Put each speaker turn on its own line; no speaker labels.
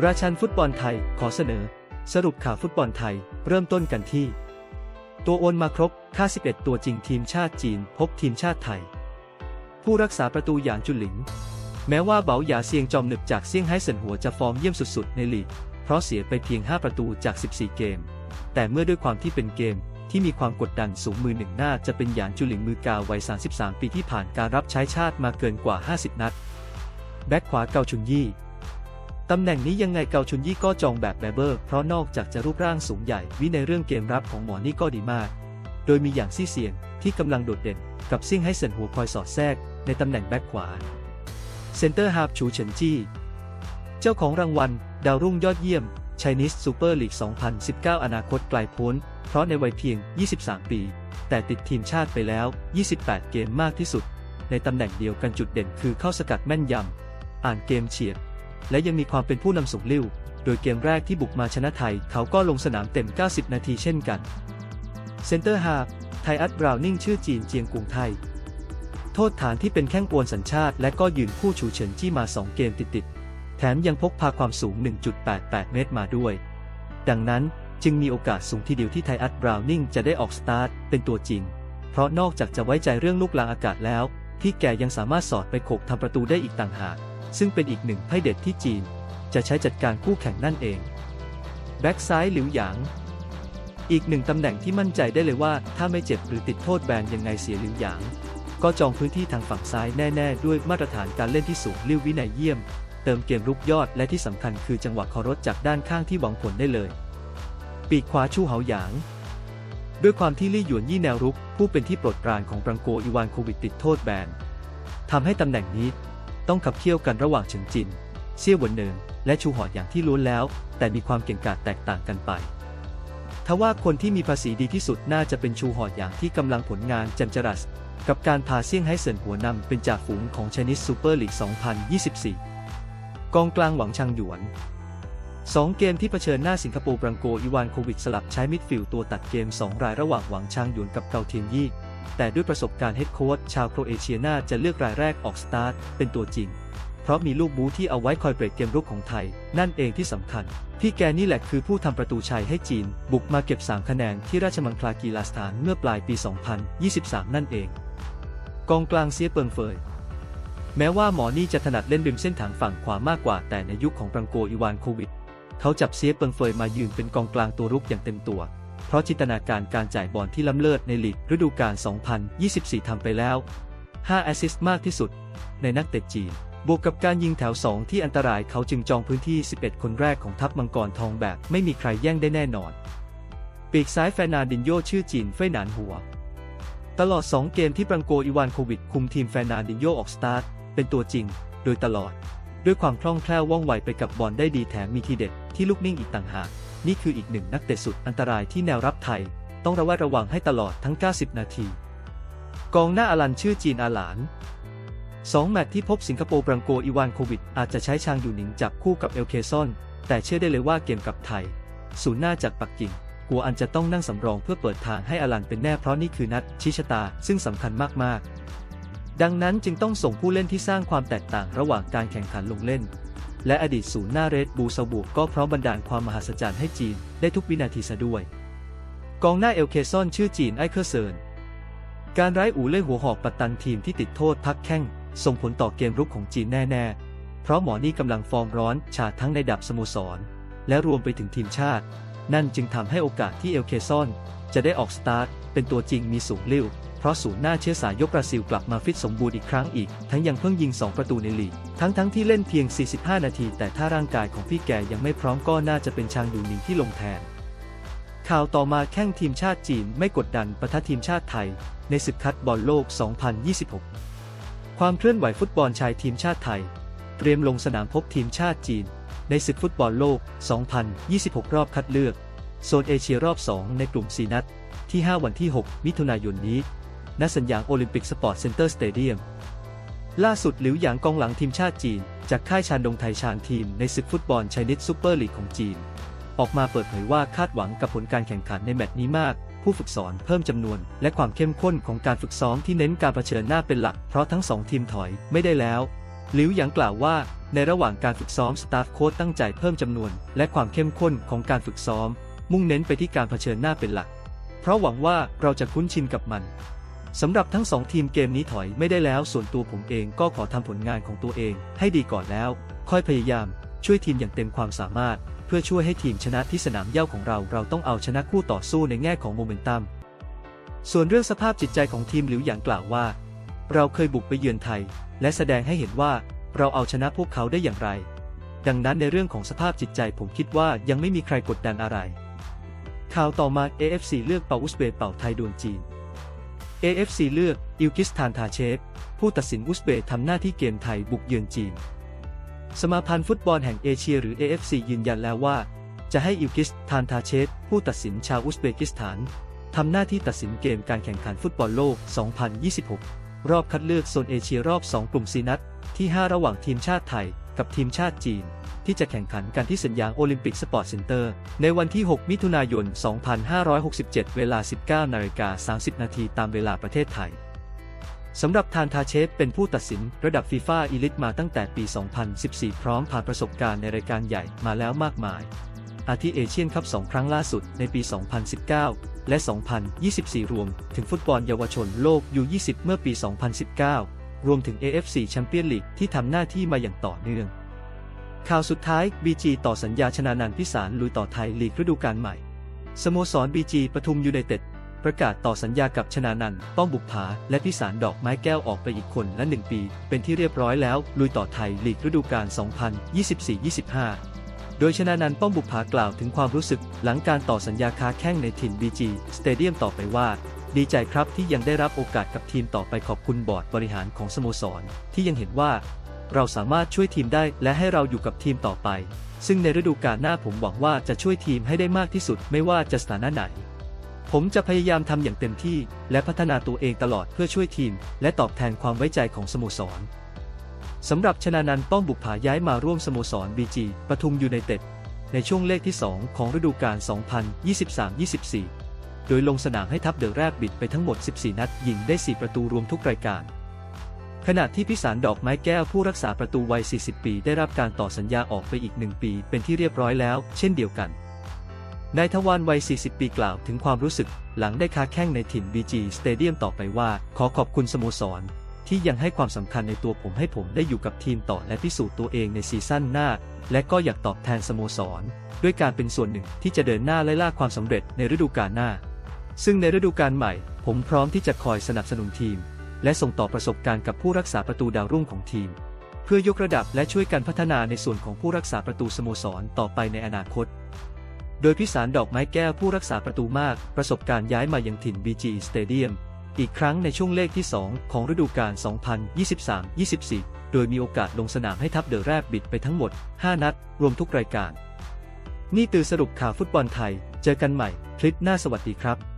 ราชันฟุตบอลไทยขอเสนอ สรุปข่าวฟุตบอลไทย เริ่มต้นกันที่ ตัวโอนมาครบ ค่า 11 ตัวจริงทีมชาติจีน พบทีมชาติไทย ผู้รักษาประตูหยางจุนหลิง แม้ว่าเบาหยาเซียงจอมหนึบจากเซี่ยงไฮ้เซินหัวจะฟอร์มเยี่ยมสุดๆ ในลีก เพราะเสียไปเพียง 5 ประตูจาก 14 เกม แต่เมื่อด้วยความที่เป็นเกมที่มีความกดดันสูงมือหนึ่งน่าจะเป็นหยางจุหลิงมือกาววัย 33 ปีที่ผ่านการรับใช้ชาติมาเกินกว่า 50 นัด แบ็คขวาเกาชุนยี่ ตำแหน่งนี้ยังไงเกาชุนยี่ก็จองแบบแบเบอร์ เพราะนอกจากจะรูปร่างสูงใหญ่ วิในเรื่องเกมรับของหมอนี่ก็ดีมาก โดยมีอย่างซี่เสียงที่กำลังโดดเด่น กับซิ่งให้เซินหัวคอยสอดแทรก ในตำแหน่งแบ็คขวา เซนเตอร์ฮาร์ฟชูเฉินจี้ เจ้าของรางวัล ดาวรุ่งยอดเยี่ยม Chinese Super League 2019 อนาคตไกลพ้น เพราะในวัยเพียง 23 ปี แต่ติดทีมชาติไปแล้ว 28 เกมมากที่สุด ในตำแหน่งเดียวกันจุดเด่นคือเข้าสกัดแม่นยำ อ่านเกมเฉียด และยังมีความเป็นผู้นำสูงลิ่ว โดยเกมแรกที่บุกมาชนะไทย เขาก็ลงสนามเต็ม 90 นาทีเช่นกัน เซนเตอร์ฮาไทอัตบราวนิ่งชื่อจีนเจียงกุงไทย โทษฐานที่เป็นแข้งโอนสัญชาติ และก็ยืนคู่ชูเฉินจี้มา 2 เกมติดๆ แถมยังพกพาความสูง 1.88 เมตรมาด้วย ดังนั้นจึงมีโอกาสสูงทีเดียวที่ไทอัตบราวนิ่งจะได้ออกสตาร์ทเป็นตัวจริง เพราะนอกจากจะไว้ใจเรื่องลูกลางอากาศแล้ว พี่แกยังสามารถสอดไปโขกทำประตูได้อีกต่างหาก ซึ่งเป็นอีกหนึ่งไพ่เด็ดที่จีน จะใช้จัดการคู่แข่งนั่นเอง แบ็กซ้ายหลิวหยาง อีกหนึ่งตำแหน่งที่มั่นใจได้เลยว่า ถ้าไม่เจ็บหรือติดโทษแบนยังไงเสียหลิวหยาง ก็จองพื้นที่ทางฝั่งซ้ายแน่ ๆ ด้วยมาตรฐานการเล่นที่สูงลิ้ววินัยเยี่ยม เติมเกมรุกยอดและที่สำคัญคือจังหวะคารถจากด้านข้างที่หวังผลได้เลย ปีกขวาชู่เหาหยางด้วยความที่ลี่หยวนยี่แนวรุก ผู้เป็นที่โปรดปรานของปรังโกอีวานโควิดติดโทษแบนทำให้ตำแหน่งนี้ ต้องขับเคี่ยวกันระหว่างเฉิงจินเซี่ยวหวนเนินและชูหอดอย่างที่ล้วนแล้ว แต่มีความเก่งกาจแตกต่างกันไปทว่าคนที่มีภาษีดีที่สุดน่าจะเป็นชูหอดอย่างที่กำลังผลงานแจมจรัส กับการพาเซี่ยงไฮ้เซินหัวนำเป็นจ่าฝูงของชนิดซูเปอร์ลีก 2024 กองกลางหวังชังหยวน 2 เกมที่เผชิญหน้าสิงคโปร์บรังโกอีวานโควิดสลับใช้มิดฟิลด์ตัวตัดเกม 2 รายระหว่างหวังชังหยวนกับเกาเทียนยี่ แต่ด้วยประสบการณ์เฮดโค้ชชาวโครเอเชียน่าจะเลือกรายแรกออกสตาร์ทเป็นตัวจริง เพราะมีลูกบูที่เอาไว้คอยเบรกเกมรุกของไทย นั่นเองที่สำคัญ พี่แกนี่แหละคือผู้ทำประตูชัยให้จีน บุกมาเก็บ 3 คะแนนที่ราชมังคลากีฬาสถานเมื่อปลายปี 2023 นั่นเอง กองกลางเซียเปิงเฟยแม้ว่าหมอนี่จะถนัดเล่นริมเส้นทางฝั่งขวามากกว่าแต่ในยุคของปรังโกอีวานโควิด เขาจับเซียเปิงเฟยมายืนเป็นกองกลางตัวรุกอย่างเต็มตัว เพราะจินตนาการการจ่ายบอลที่ล้ำเลิศในลีกฤดูกาล 2024 ทำไปแล้ว 5 แอสซิสต์มากที่สุด ในนักเตะจีน บวกกับการยิงแถว 2 ที่อันตรายเขาจึงจองพื้นที่ 11 คนแรกของทัพมังกรทองแบบไม่มีใครแย่งได้แน่นอน ปีกซ้ายแฟนานดินโยชื่อจีนเฟยหนานหัว ตลอด 2 เกมที่ปรังโกอีวานโควิด คุมทีมแฟนานดินโยออกสตาร์ทเป็นตัวจริง โดยตลอด ด้วยความคล่องแคล่วว่องไวไปกับบอลได้ดีแถมมีทีเด็ดที่ลูกนิ่งอีกต่างหาก นี่คืออีกหนึ่งนักเตะสุดอันตรายที่แนวรับไทย ต้องระแวดระวังให้ตลอดทั้ง 90 นาที กองหน้าอลันชื่อจีนอาหลาน 2 แมตช์ที่พบสิงคโปร์บรังโกอีวานโควิด อาจจะใช้ชางอยู่หนิงจับคู่กับเอลเคซอน แต่เชื่อได้เลยว่าเกมกับไทย ศูนย์หน้าจากปักกิ่งกัวอันจะต้องนั่งสำรองเพื่อเปิดทางให้อลันเป็นแน่เพราะนี่คือนัดชี้ชะตาซึ่งสำคัญมากๆ ดังนั้นจึงต้องส่งผู้เล่นที่สร้างความแตกต่างระหว่างการแข่งขันลงเล่น และอดีตศูนย์หน้าเรดบูซาบูก็พร้อมบันดาลความมหัศจรรย์ให้จีนได้ทุกวินาทีซะด้วย กองหน้าเอลเคซอนชื่อจีนไอเคอร์เซินการไร้อูเล่หัวหอกปัตตันทีมที่ติดโทษพักแข้งส่งผลต่อเกมรุกของจีนแน่ๆ เพราะหมอนี่กำลังฟอร์มร้อนฉาดทั้งในดับสโมสร และรวมไปถึงทีมชาติ นั่นจึงทำให้โอกาสที่เอลเคซอนจะได้ออกสตาร์ทเป็นตัวจริงมีสูงลิ่ว เพราะศูนย์หน้าเชื้อสายยกบราซิลกลับมาฟิตสมบูรณ์อีกครั้งอีก ทั้งยังเพิ่งยิง 2 ประตูในลีก ทั้งทั้งที่เล่นเพียง 45 นาที แต่ถ้าร่างกายของพี่แกยังไม่พร้อมก็น่าจะเป็นชางยูหนิงที่ลงแทน ข่าวต่อมาแข้งทีมชาติจีนไม่กดดันประทะทีมชาติไทย ในศึกคัดบอลโลก 2026 ความเคลื่อนไหวฟุตบอลชายทีมชาติไทย เตรียมลงสนามพบทีมชาติจีน ในศึกฟุตบอลโลก 2026 รอบคัดเลือกโซนเอเชียรอบ 2 ในกลุ่ม 4 นัด ที่ 5 วันที่ 6 มิถุนายนนี้ ณสัญญางโอลิมปิกสปอร์ตเซ็นเตอร์สเตเดียมล่าสุดหลิวหยางกองหลังทีมชาติจีน จากค่ายชานดงไทชานทีมในศึกฟุตบอลชนิดซูเปอร์ลีกของจีน ออกมาเปิดเผยว่าคาดหวังกับผลการแข่งขันในแมตช์นี้มาก ผู้ฝึกสอนเพิ่มจำนวน และความเข้มข้นของการฝึกซ้อมที่เน้นการเผชิญหน้าเป็นหลัก เพราะทั้งสองทีมถอยไม่ได้แล้วหลิวหยางกล่าวว่า ในระหว่างการฝึกซ้อมสตาฟโค้ชตั้งใจเพิ่มจำนวน และความเข้มข้นของการฝึกซ้อม มุ่งเน้นไปที่การเผชิญหน้าเป็นหลัก เพราะหวังว่าเราจะคุ้นชินกับมัน สำหรับทั้งสองทีมเกมนี้ถอยไม่ได้แล้ว ส่วนตัวผมเองก็ขอทำผลงานของตัวเอง ให้ดีก่อนแล้ว ค่อยพยายาม ช่วยทีมอย่างเต็มความสามารถ เพื่อช่วยให้ทีมชนะที่สนามเย้าของเรา เราต้องเอาชนะคู่ต่อสู้ในแง่ของโมเมนตัมส่วนเรื่องสภาพจิตใจของทีมหลิวหยางกล่าวว่า เราเคยบุกไปเยือนไทย และแสดงให้เห็นว่าเราเอาชนะพวกเขาได้อย่างไร ดังนั้นในเรื่องของสภาพจิตใจผมคิดว่ายังไม่มีใครกดดันอะไรข่าวต่อมา AFC เลือกเป่าอุซเบย์เป่าไทยดวลจีน AFC เลือกอิลกิสทานทาเชฟผู้ตัดสินอุซเบย์ทำหน้าที่เกมไทยบุกเยือนจีน สมาพันธ์ฟุตบอลแห่งเอเชียหรือ AFC ยืนยันแล้วว่า จะให้อิลกิสทานทาเชฟผู้ตัดสินชาวอุซเบกิสถานทำหน้าที่ตัดสินเกมการแข่งขันฟุตบอลโลก 2026 รอบคัดเลือกโซนเอเชียรอบ 2 กลุ่มซีนัดที่ 5 ระหว่างทีมชาติไทย กับทีมชาติจีน ที่จะแข่งขันกันที่สนามโอลิมปิกสปอร์ตเซ็นเตอร์ ในวันที่ 6 มิถุนายน 2567 เวลา 19นาฬิกา30 นาทีตามเวลาประเทศไทย สำหรับทานทาเชฟเป็นผู้ตัดสินระดับฟีฟ่าอีลิทมาตั้งแต่ปี 2014 พร้อมผ่านประสบการณ์ในรายการใหญ่มาแล้วมากมายอาทิเอเชียนคัพ2ครั้งล่าสุดในปี 2019 และ 2024 รวม ถึงฟุตบอลเยาวชนโลก U20 เมื่อปี 2019 รวมถึง AFC แชมเปี้ยนลีกที่ทำหน้าที่มาอย่างต่อเนื่อง ข่าวสุดท้าย BG ต่อสัญญาชนานันพิสารลุยต่อไทยลีกฤดูกาลใหม่ สโมสร BG ปทุมยูไนเต็ดประกาศต่อสัญญากับชนานันท์ป้องบุกผา และพิสารดอกไม้แก้วออกไปอีกคนละ1ปี เป็นที่เรียบร้อยแล้ว ลุยต่อไทยลีกฤดูกาล 2024-25 โดยชนานันท์ป้องบุกผากล่าวถึงความรู้สึก หลังการต่อสัญญาค้าแข้งในถิ่น BG สเตเดียมต่อไปว่า ดีใจครับที่ยังได้รับโอกาสกับทีมต่อไปขอบคุณบอร์ดบริหารของสโมสร ที่ยังเห็นว่า เราสามารถช่วยทีมได้และให้เราอยู่กับทีมต่อไป ซึ่งในฤดูกาลหน้าผมหวังว่าจะช่วยทีมให้ได้มากที่สุดไม่ว่าจะสถานะไหน ผมจะพยายามทำอย่างเต็มที่ และพัฒนาตัวเองตลอดเพื่อช่วยทีม และตอบแทนความไว้ใจของสโมสรสำหรับชนานันท์ป้องบุกผาย้ายมาร่วมสโมสร BG ปทุมยูไนเต็ดในช่วงเลขที่ 2 ของฤดูกาล2023-24 โดยลงสนามให้ทัพเดอะแรบบิดไปทั้งหมด 14 นัด ยิงได้ 4 ประตูรวมทุกรายการ ขณะที่พิสารดอกไม้แก้วผู้รักษาประตูวัย 40 ปี ได้รับการต่อสัญญาออกไปอีก 1 ปี เป็นที่เรียบร้อยแล้ว เช่นเดียวกัน นายทวารวัย 40 ปีกล่าวถึงความรู้สึก หลังได้ค้าแข้งในถิ่น BG Stadium ต่อไปว่า ขอขอบคุณสโมสรที่ยังให้ความสำคัญในตัวผมให้ผมได้อยู่กับทีมต่อและพิสูจน์ตัวเองในซีซั่นหน้า และก็อยากตอบแทนสโมสร ด้วยการเป็นส่วนหนึ่งที่จะเดินหน้าไล่ล่าความสำเร็จในฤดูกาลหน้า ซึ่งในฤดูกาลใหม่ ผมพร้อมที่จะคอยสนับสนุนทีม และส่งต่อประสบการณ์กับผู้รักษาประตูดาวรุ่งของทีม เพื่อยกระดับและช่วยกันพัฒนาในส่วนของผู้รักษาประตูสโมสรต่อไปในอนาคต โดยพิสารดอกไม้แก้วผู้รักษาประตูมาก ประสบการณ์ย้ายมายังถิ่น BG Stadium อีกครั้งในช่วงเลขที่ 2 ของฤดูกาล 2023-24 โดยมีโอกาสลงสนามให้ทัพเดอะแรบบิดไปทั้งหมด 5 นัด รวมทุกรายการ นี่ตือสรุปข่าวฟุตบอลไทย เจอกันใหม่ คลิปหน้าสวัสดีครับ